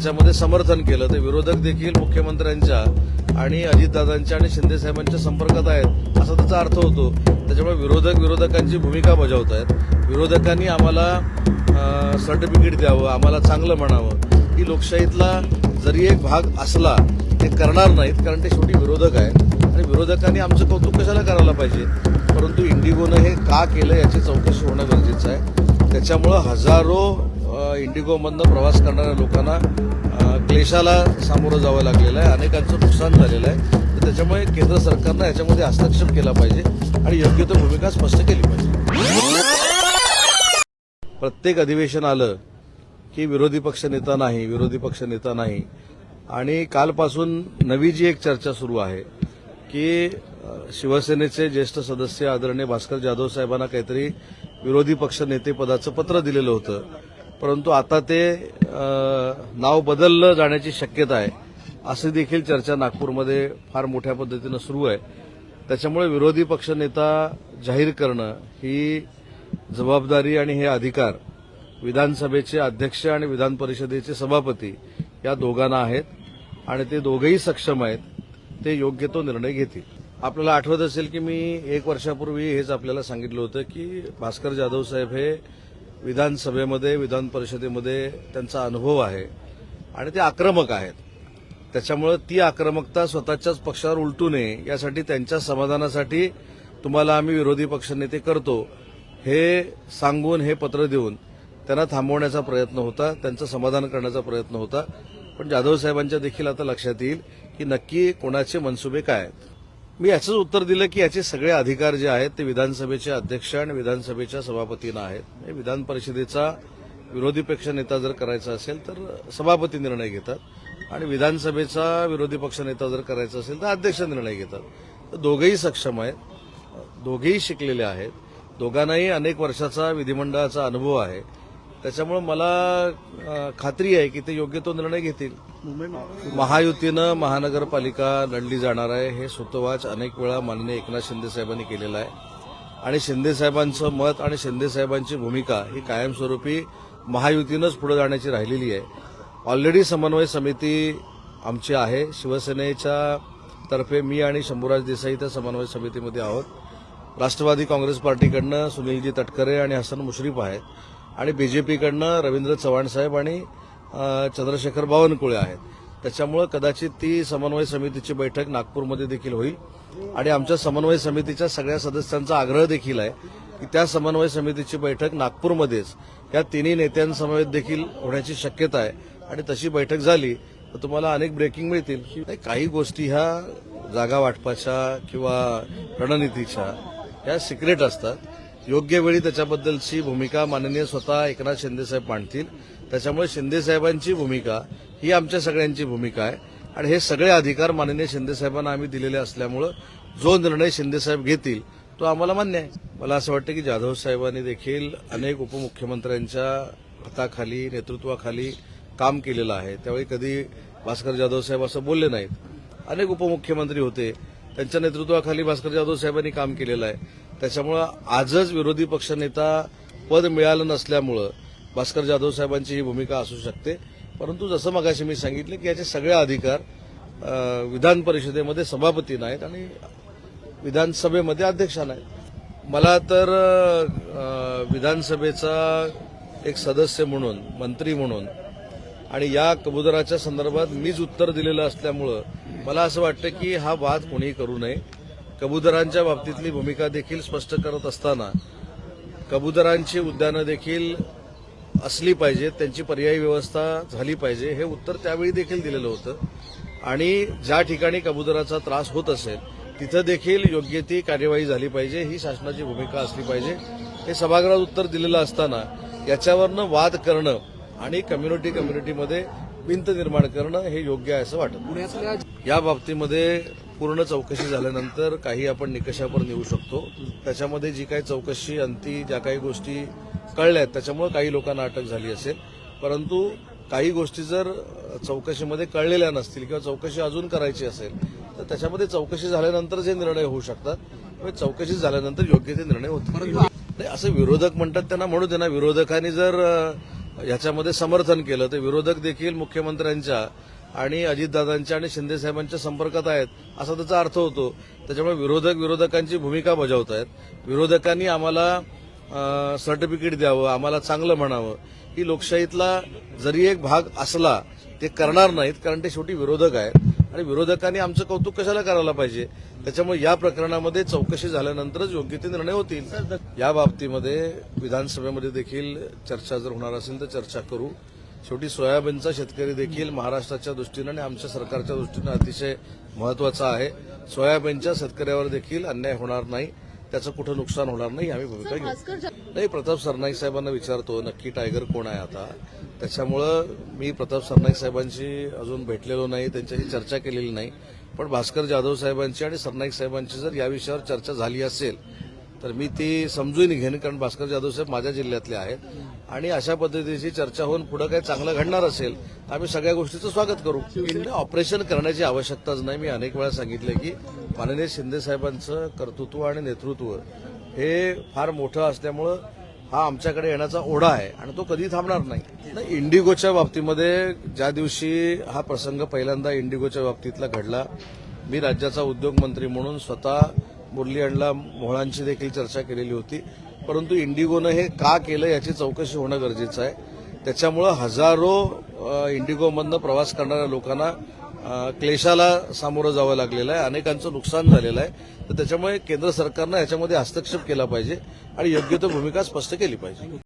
याच्यामध्ये समर्थन केलं. तर विरोधक देखील मुख्यमंत्र्यांच्या आणि अजितदादांच्या आणि शिंदेसाहेबांच्या संपर्कात आहेत असा त्याचा अर्थ होतो. त्याच्यामुळे विरोधक विरोधकांची भूमिका बजावत आहेत विरोधकांनी आम्हाला सर्टिफिकेट द्यावं आम्हाला चांगलं म्हणावं. की लोकशाहीतला जरी एक भाग असला ते करणार नाहीत कारण ते शेवटी विरोधक आहेत. आणि विरोधकांनी आमचं कौतुक कशाला करायला पाहिजे? परंतु इंडिगोनं हे का केलं याची चौकशी होणं गरजेचं आहे. त्याच्यामुळं हजारो इंडिगोमधनं प्रवास करणाऱ्या लोकांना क्लेशाला सामोरं जावं लागलेलं आहे अनेकांचं नुकसान झालेलं आहे. तर त्याच्यामुळे केंद्र सरकारनं याच्यामध्ये हस्तक्षेप केला पाहिजे आणि योग्य तो भूमिका स्पष्ट केली पाहिजे. प्रत्येक अधिवेशन आलं की विरोधी पक्ष नेता नाही विरोधी पक्ष नेता नाही. आणि कालपासून नवी जी एक चर्चा सुरू आहे की शिवसेनेचे ज्येष्ठ सदस्य आदरणीय भास्कर जाधव साहेबांना काहीतरी विरोधी पक्ष नेतेपदाचं पत्र दिलेलं होतं. परंतु आता ते नाव बदललं जाण्याची शक्यता आहे. अशी देखील चर्चा नागपूरमध्ये फार मोठ्या पद्धतीनं सुरू आहे. त्याच्यामुळे विरोधी पक्षनेता जाहीर करणं ही जबाबदारी आणि हे अधिकार विधानसभेचे अध्यक्ष आणि विधान परिषदेचे सभापती या दोघांना आहेत आणि ते दोघेही सक्षम आहेत ते योग्य तो निर्णय घेतील. आपल्याला आठवत असेल की मी एक वर्षापूर्वी हेच आपल्याला सांगितलं होतं की भास्कर जाधव साहेब हे विधानसभेमध्ये विधान परिषदेमध्ये त्यांचा अनुभव आहे आणि ते आक्रमक आहेत. त्याच्यामुळे ती आक्रमकता स्वतःच्याच पक्षावर उलटू नये यासाठी त्यांच्या समाधानासाठी तुम्हाला आम्ही विरोधी पक्षनेते करतो. हे सांगून हे पत्र देऊन त्यांना थांबवण्याचा प्रयत्न होता त्यांचं समाधान करण्याचा प्रयत्न होता. पण जाधव साहेबांच्या देखील आता लक्षात येईल की नक्की कोणाचे मनसुबे काय आहेत. मी याचंच उत्तर दिलं की याचे सगळे अधिकार जे आहेत ते विधानसभेचे अध्यक्ष आणि विधानसभेच्या सभापतींना आहेत. विधान परिषदेचा विरोधी पक्ष नेता जर करायचा असेल तर सभापती निर्णय घेतात आणि विधानसभेचा विरोधी पक्ष नेता जर करायचा असेल तर अध्यक्ष निर्णय घेतात. तर दोघेही सक्षम आहेत. दोघेही शिकलेले आहेत. दोघांनाही अनेक वर्षाचा विधिमंडळाचा अनुभव आहे. त्याच्यामुळे मला खात्री आहे की ते योग्य तो निर्णय घेतील. महायुतीनं महानगरपालिका लढली जाणार आहे हे सुतवाच अनेक वेळा माननीय एकनाथ शिंदे साहेबांनी केलेलं आहे. आणि शिंदे साहेबांचं मत आणि शिंदे साहेबांची भूमिका ही कायमस्वरूपी महायुतीनंच पुढे जाण्याची राहिलेली आहे. ऑलरेडी समन्वय समिती आमची आहे. शिवसेनेच्या तर्फे मी आणि शंभूराज देसाई त्या समन्वय समितीमध्ये आहोत. राष्ट्रवादी काँग्रेस पार्टीकडनं सुनीलजी तटकरे आणि हसन मुश्रीफ आहेत. आणि बीजेपीकडनं रवींद्र चव्हाण साहेब आणि चंद्रशेखर बावनकुळे आहेत. त्याच्यामुळं कदाचित ती समन्वय समितीची बैठक नागपूरमध्ये देखील होईल. आणि आमच्या समन्वय समितीच्या सगळ्या सदस्यांचा आग्रह देखील आहे की त्या समन्वय समितीची बैठक नागपूरमध्येच या तिन्ही नेत्यांसमवेत देखील होण्याची शक्यता आहे. आणि तशी बैठक झाली तर तुम्हाला अनेक ब्रेकिंग मिळतील. नाही, काही गोष्टी ह्या जागा वाटपाच्या किंवा रणनीतीच्या ह्या सिक्रेट असतात. योग्य वेळी त्याच्याबद्दलची भूमिका माननीय स्वतः एकनाथ शिंदेसाहेब मांडतील. त्याच्यामुळे शिंदेसाहेबांची भूमिका ही आमच्या सगळ्यांची भूमिका आहे. आणि हे सगळे अधिकार माननीय शिंदेसाहेबांना आम्ही दिलेले असल्यामुळं जो निर्णय शिंदेसाहेब घेतील तो आम्हाला मान्य आहे. मला असं वाटतं की जाधव साहेबांनी देखील अनेक उपमुख्यमंत्र्यांच्या हाताखाली नेतृत्वाखाली काम केलेलं आहे. त्यावेळी कधी भास्कर जाधव साहेब असं बोलले नाहीत. अनेक उपमुख्यमंत्री होते. त्यांच्या नेतृत्वाखाली भास्कर जाधव साहेबांनी काम केलेलं आहे. त्याच्यामुळं आजच विरोधी पक्षनेता पद मिळालं नसल्यामुळं भास्कर जाधव साहेबांची ही भूमिका असू शकते. परंतु जसं मगाशी मी सांगितलं की याचे सगळे अधिकार विधान परिषदेमध्ये सभापतींना आहेत आणि विधानसभेमध्ये अध्यक्षांना आहेत मला तर विधानसभेचा एक सदस्य म्हणून मंत्री म्हणून आणि या कबुतराच्या संदर्भात मीच उत्तर दिलेलं असल्यामुळं मला असं वाटतं की हा वाद कोणीही करू नये. कबुतरांच्या बाबतीतली भूमिका देखील स्पष्ट करत असताना कबुतरांची उद्यानं देखील असली पाहिजेत त्यांची पर्यायी व्यवस्था झाली पाहिजे हे उत्तर त्यावेळी देखील दिलेलं होतं. आणि ज्या ठिकाणी कबुतराचा त्रास होत असेल तिथं देखील योग्य ती कार्यवाही झाली पाहिजे ही शासनाची भूमिका असली पाहिजे. हे सभागृहात उत्तर दिलेलं असताना याच्यावरनं वाद करणं आणि कम्युनिटी कम्युनिटीमध्ये भिंत निर्माण करणं हे योग्य आहे असं वाटत. या बाबतीमध्ये पूर्ण चौकशी झाल्यानंतर काही आपण निकषावर नेऊ शकतो. त्याच्यामध्ये जी काही चौकशी अंती ज्या काही गोष्टी कळल्या आहेत त्याच्यामुळे काही लोकांना अटक झाली असेल. परंतु काही गोष्टी जर चौकशीमध्ये कळलेल्या नसतील किंवा चौकशी अजून करायची असेल तर त्याच्यामध्ये चौकशी झाल्यानंतर जे निर्णय होऊ शकतात चौकशी झाल्यानंतर योग्य ते निर्णय होत नाही. असं विरोधक म्हणतात त्यांना म्हणू त्यांना विरोधकांनी जर याच्यामध्ये समर्थन केलं तर विरोधक देखील मुख्यमंत्र्यांच्या आणि अजितदादांच्या आणि शिंदेसाहेबांच्या संपर्कात आहेत असा त्याचा अर्थ होतो. त्याच्यामुळे विरोधक विरोधकांची भूमिका बजावत आहेत विरोधकांनी आम्हाला सर्टिफिकेट द्यावं आम्हाला चांगलं म्हणावं. ही लोकशाहीतला जरी एक भाग असला ते करणार नाहीत कारण ते शेवटी विरोधक आहेत. आणि विरोधकांनी आमचं कौतुक कशाला करायला पाहिजे? त्याच्यामुळे या प्रकरणामध्ये चौकशी झाल्यानंतरच योग्य ते निर्णय होतील. या बाबतीमध्ये विधानसभेमध्ये देखील चर्चा जर होणार असेल तर चर्चा करू. शेवटी सोयाबीनचा शेतकरी देखील महाराष्ट्राच्या दृष्टीनं आणि आमच्या सरकारच्या दृष्टीनं अतिशय महत्त्वाचा आहे. सोयाबीनच्या शेतकऱ्यावर देखील अन्याय होणार नाही. त्याचं कुठं नुकसान होणार नाही आम्ही भूमिका घेऊ. नाही प्रताप सरनाईक साहेबांना विचारतो नक्की टायगर कोण आहे आता? त्याच्यामुळं मी प्रताप सरनाईक साहेबांशी अजून भेटलेलो नाही त्यांच्याशी चर्चा केलेली नाही. पण भास्कर जाधव साहेबांची आणि सरनाईक साहेबांची जर या विषयावर चर्चा झाली असेल तर मी ती समजून घेईन कारण भास्कर जाधव साहेब माझ्या जिल्ह्यातले आहेत. आणि अशा पद्धतीची चर्चा होऊन पुढे काही चांगलं घडणार असेल तर आम्ही सगळ्या गोष्टीचं स्वागत करू. इंडिया ऑपरेशन करण्याची आवश्यकताच नाही. मी अनेक वेळा सांगितलं की माननीय शिंदे साहेबांचं कर्तृत्व आणि नेतृत्व हे फार मोठं असल्यामुळं हा आमच्याकडे येण्याचा ओढा आहे आणि तो कधी थांबणार नाही. नाही, इंडिगोच्या बाबतीमध्ये ज्या दिवशी हा प्रसंग पहिल्यांदा इंडिगोच्या बाबतीतला घडला मी राज्याचा उद्योग मंत्री म्हणून स्वतः मुरली यांना मोहळांची देखील चर्चा केलेली होती. परंतु इंडिगोनं हे का केलं याची चौकशी होणं गरजेचं आहे. त्याच्यामुळं हजारो इंडिगोमधनं प्रवास करणाऱ्या लोकांना क्लेशाला सामोरं जावं लागलेलं आहे. अनेकांचं नुकसान झालेलं आहे. तर त्याच्यामुळे केंद्र सरकारनं याच्यामध्ये हस्तक्षेप केला पाहिजे आणि योग्य तो भूमिका स्पष्ट केली पाहिजे.